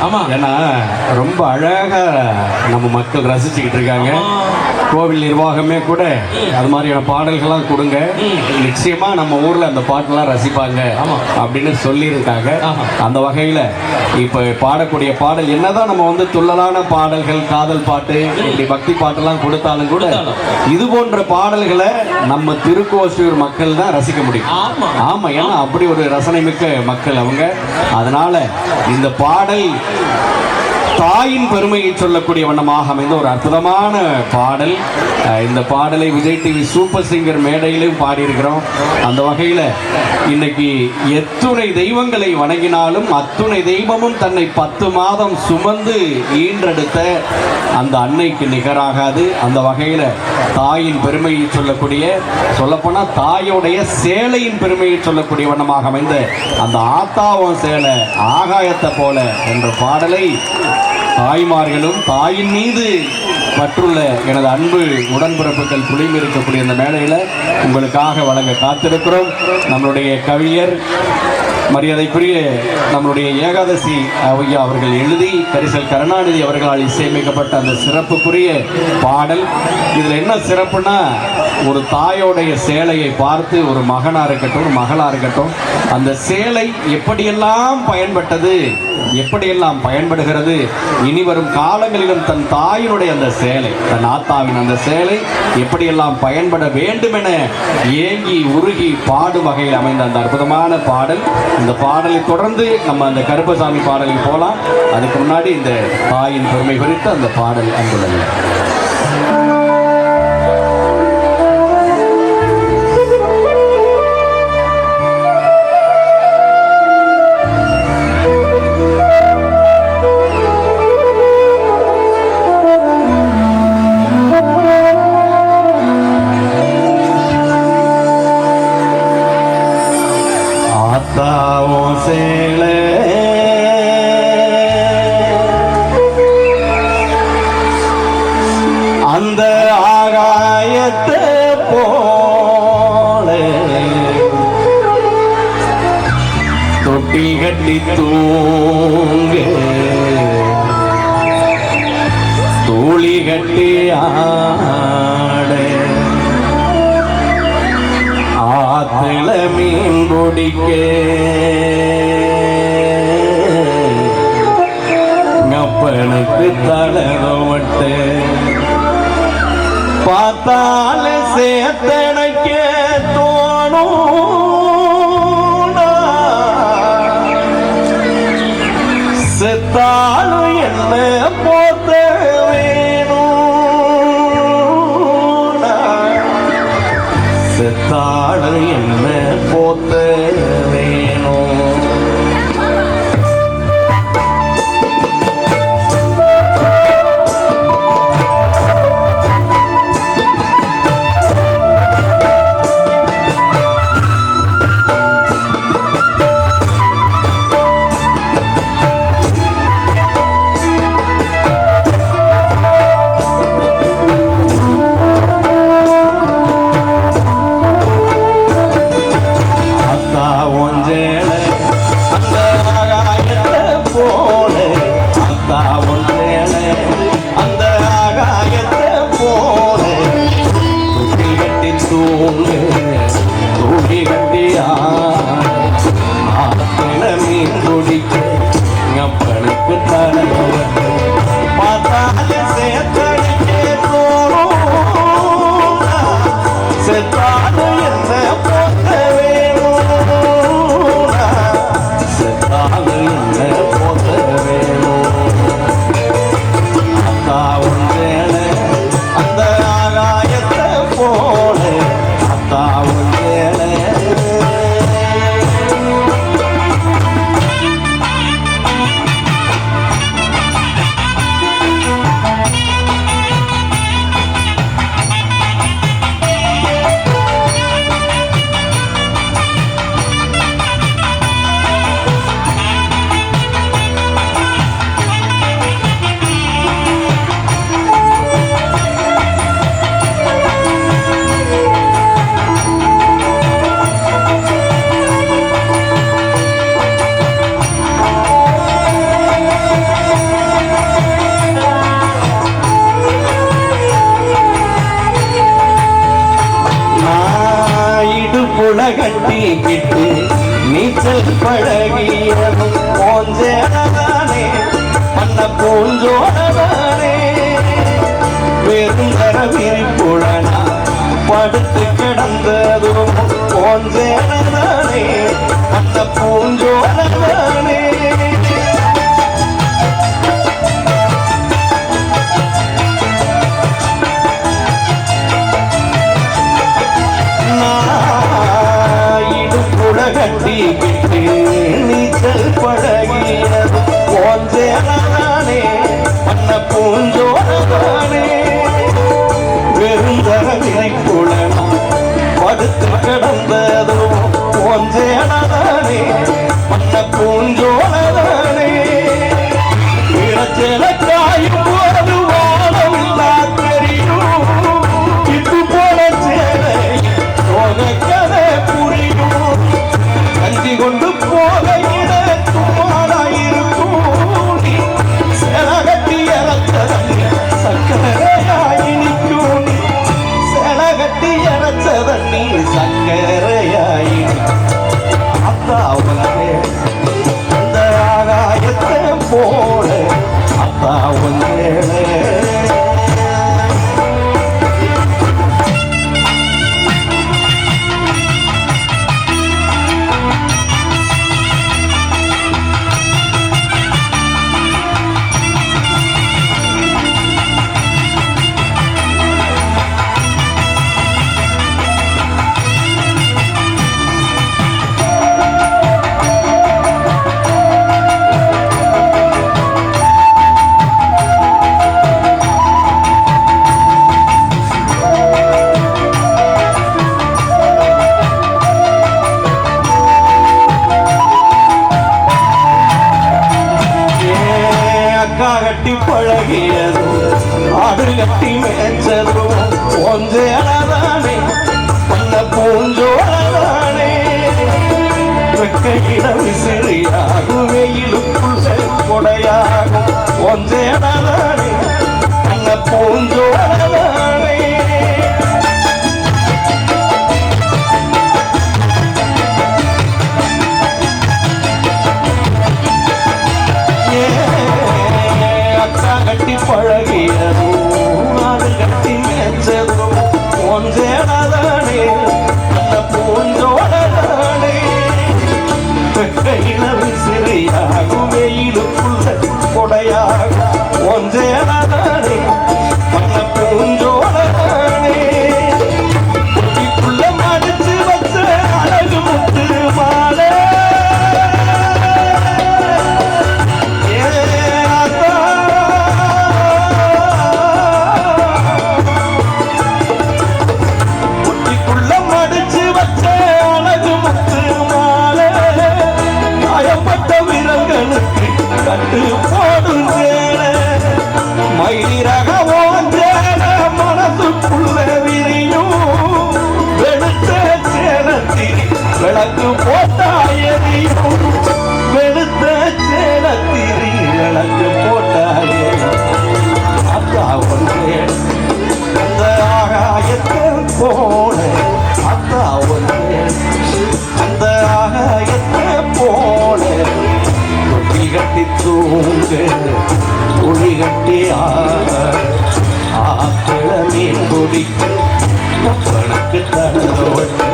ஆமா. ஏன்னா ரொம்ப அழகா நம்ம மக்கள் ரசிச்சுக்கிட்டு இருக்காங்க கோவில் நிர்வாகமே கூட அது மாதிரியான பாடல்கள்லாம் கொடுங்க நிச்சயமா நம்ம ஊர்ல அந்த பாட்டெல்லாம் ரசிப்பாங்க. அப்படின்னு சொல்லியிருக்காங்க. அந்த வகையில இப்ப பாடக்கூடிய பாடல் என்னதான் நம்ம வந்து துள்ளலான பாடல்கள் காதல் பாட்டு இப்படி பக்தி பாட்டெல்லாம் கொடுத்தாலும் கூட. இது போன்ற பாடல்களை நம்ம திருக்கோசூர் மக்கள் தான் ரசிக்க முடியும் ஆமா. ஆமா ஏன்னா அப்படி ஒரு ரசனை மிக்க மக்கள் அவங்க அதனால இந்த பாடல் தாயின் பெருமையை சொல்லக்கூடிய வண்ணமாக அமைந்த ஒரு அற்புதமான பாடல். இந்த பாடலை விஜய் டிவி சூப்பர் சிங்கர் மேடையிலும் பாடியிருக்கிறோம். அந்த வகையில் இன்னைக்கு எத்துணை தெய்வங்களை வணங்கினாலும் அத்துணை தெய்வமும் தன்னை பத்து மாதம் சுமந்து ஈன்றெடுத்த அந்த அன்னைக்கு நிகராகாது. அந்த வகையில் தாயின் பெருமையை சொல்லக்கூடிய சொல்லப்போனால் தாயோடைய சேலையின் பெருமையை சொல்லக்கூடிய வண்ணமாக அமைந்த அந்த ஆத்தாவும் சேலை ஆகாயத்தை போல என்ற பாடலை தாய்மார்களும் தாயின் மீது பற்றுள்ள எனது அன்பு உடன்பிறப்புகள் குளிம் இருக்கக்கூடிய இந்த மேடையில் உங்களுக்காக வழங்க காத்திருக்கிறோம். நம்மளுடைய கவிஞர் மரியாதைக்குரிய நம்மளுடைய ஏகாதசி ஐயா அவர்கள் எழுதி கரிசல் கருணாநிதி அவர்களால் இசையமைக்கப்பட்ட அந்த சிறப்புக்குரிய பாடல். இதில் என்ன சிறப்புனா ஒரு தாயோடைய சேலையை பார்த்து ஒரு மகனாக இருக்கட்டும் ஒரு மகளாக இருக்கட்டும் அந்த சேலை எப்படியெல்லாம் பயன்பட்டது எப்படியெல்லாம் பயன்படுகிறது இனி வரும் காலங்களிலும் தன் தாயினுடைய அந்த சேலை தன் ஆத்தாவின் அந்த சேலை எப்படியெல்லாம் பயன்பட வேண்டும் என ஏங்கி உருகி பாடும் வகையில் அமைந்த அந்த அற்புதமான பாடல். இந்த பாடலை தொடர்ந்து நம்ம அந்த கருப்பசாமி பாடலுக்கு போகலாம் அதுக்கு முன்னாடி இந்த தாயின் பெருமை குறித்து அந்த பாடல் அன்புள்ள ஆத்தாவும் சேலை. அந்த ஆகாயத்தை போல. தொட்டி கட்டி தூங்க. தூளி கட்டியா ஆத்துல குடிக்கே. சூள கட்டி கிட்டு நீச்சல் பழகியவும் போஞ்சேடதானே பண்ண போஞ்சோடதானே வெறும் தரவிரிப்புடனா படுத்து கிடந்ததும் போஞ்சேடதானே பண்ண போ சேரானே பண்ண பூஞ்சோடனே வெறுந்தர வினைப்புலனும் படுத்து கிடந்ததும் போஞ்சேனே பண்ண பூஞ்சோடனே கட்டி இறச்சதன் நீ சக்கரையாயி அத்தா உனக்கே அந்த ஆகாயத்தை போல அத்தா உன்னே ஏன் பழகியதும் ஆடு கட்டி மேய்ச்சதும் ஒன்றேனதானே பண்ண பூஞ்சோடதானே வெக்கையிட விசிறியாகும் வெயிலுக்குள்ள கொடையாகும் ஒன்றேனதானே பண்ண பூஞ்சோட ஒன்றேனதானே அந்த பூஞ்சோடதானே கையில விசிறியாகும் வெயிலுக்குள்ள கொடையா கட்டு போடும் சேல மயிரக ஓஞ்சேல மனசுக்குள்ள விரியும். வெளுத்த சேலத்தில் விளக்கு மீன் குடிக்க கணக்கு தடோட்டு